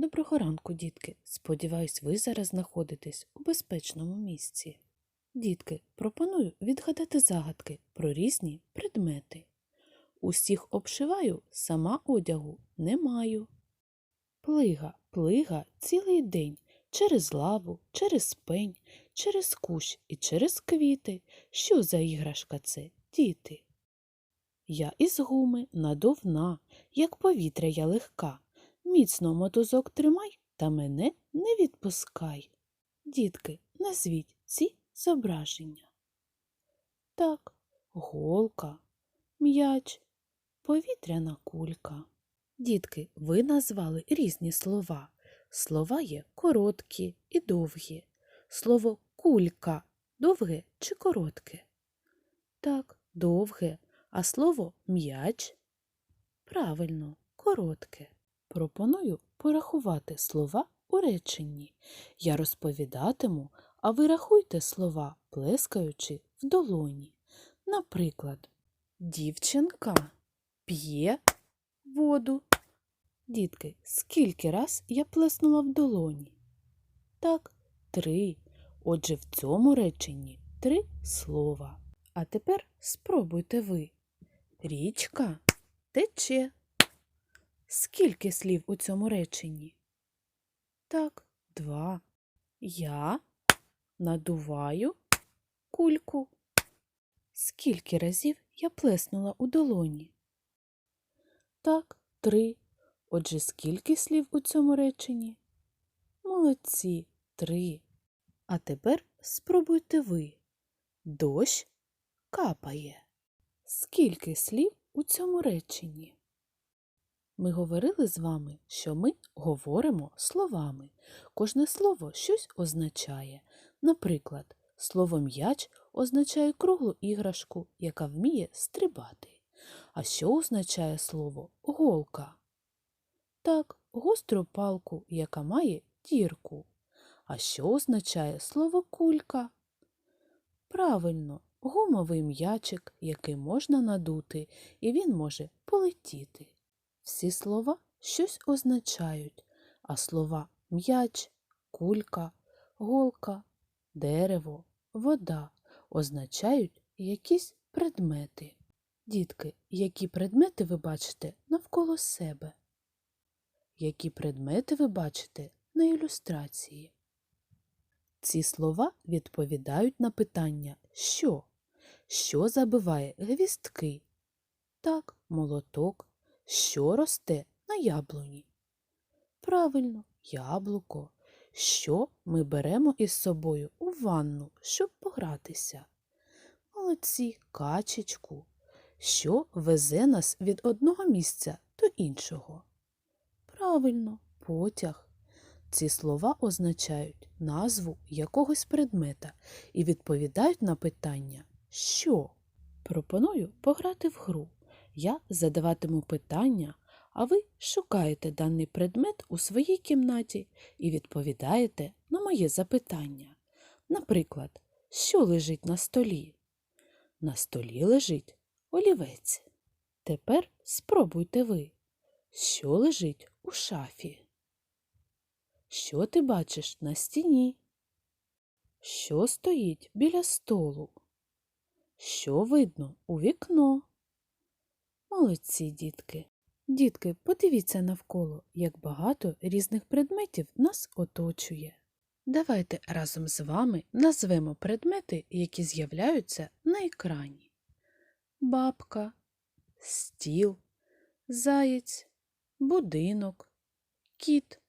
Доброго ранку, дітки. Сподіваюсь, ви зараз знаходитесь у безпечному місці. Дітки, пропоную відгадати загадки про різні предмети. Усіх обшиваю, сама одягу не маю. Плига, плига цілий день через лаву, через пень, через кущ і через квіти. Що за іграшка це, діти? Я із гуми надовна, як повітря я легка. Міцно мотузок тримай та мене не відпускай. Дітки, назвіть ці зображення. Так, голка, м'яч, повітряна кулька. Дітки, ви назвали різні слова. Слова є короткі і довгі. Слово кулька довге чи коротке? Так, довге. А слово м'яч? Правильно, коротке. Пропоную порахувати слова у реченні. Я розповідатиму, а ви рахуйте слова, плескаючи в долоні. Наприклад, дівчинка п'є воду. Дітки, скільки раз я плеснула в долоні? Так, три. Отже, в цьому реченні три слова. А тепер спробуйте ви. Річка тече. Скільки слів у цьому реченні? Так, два. Я надуваю кульку. Скільки разів я плеснула у долоні? Так, три. Отже, скільки слів у цьому реченні? Молодці, три. А тепер спробуйте ви. Дощ капає. Скільки слів у цьому реченні? Ми говорили з вами, що ми говоримо словами. Кожне слово щось означає. Наприклад, слово м'яч означає круглу іграшку, яка вміє стрибати. А що означає слово голка? Так, гостру палку, яка має дірку. А що означає слово кулька? Правильно, гумовий м'ячик, який можна надути, і він може полетіти. Всі слова щось означають, а слова м'яч, кулька, голка, дерево, вода означають якісь предмети. Дітки, які предмети ви бачите навколо себе? Які предмети ви бачите на ілюстрації? Ці слова відповідають на питання що? Що забиває гвістки? Так, молоток. Що росте на яблуні? Правильно, яблуко. Що ми беремо із собою у ванну, щоб погратися? Молодці, качечку. Що везе нас від одного місця до іншого? Правильно, потяг. Ці слова означають назву якогось предмета і відповідають на питання що? Пропоную пограти в гру. Я задаватиму питання, а ви шукаєте даний предмет у своїй кімнаті і відповідаєте на моє запитання. Наприклад, що лежить на столі? На столі лежить олівець. Тепер спробуйте ви, що лежить у шафі. Що ти бачиш на стіні? Що стоїть біля столу? Що видно у вікно? Молодці, дітки. Дітки, подивіться навколо, як багато різних предметів нас оточує. Давайте разом з вами назвемо предмети, які з'являються на екрані. Бабка, стіл, заєць, будинок, кіт,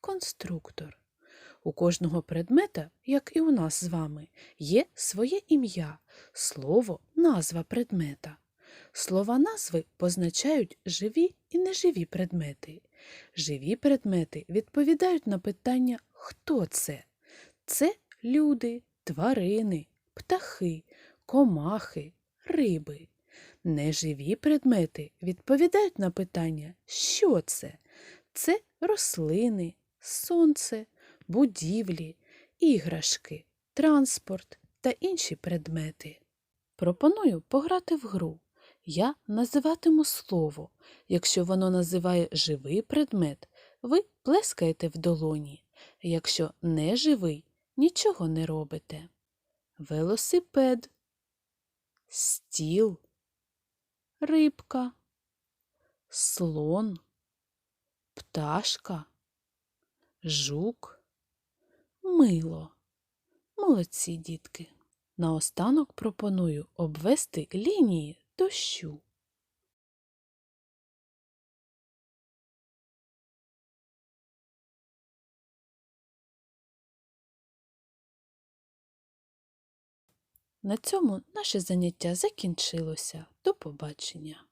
конструктор. У кожного предмета, як і у нас з вами, є своє ім'я, слово, назва предмета. Слова назви позначають живі і неживі предмети. Живі предмети відповідають на питання хто це? Це люди, тварини, птахи, комахи, риби. Неживі предмети відповідають на питання що це? Це рослини, сонце, будівлі, іграшки, транспорт та інші предмети. Пропоную пограти в гру. Я називатиму слово. Якщо воно називає живий предмет, ви плескаєте в долоні. Якщо не живий, нічого не робите. Велосипед, стіл, рибка, слон, пташка, жук, мило. Молодці, дітки. Наостанок пропоную обвести лінії дощу. На цьому наше заняття закінчилося. До побачення.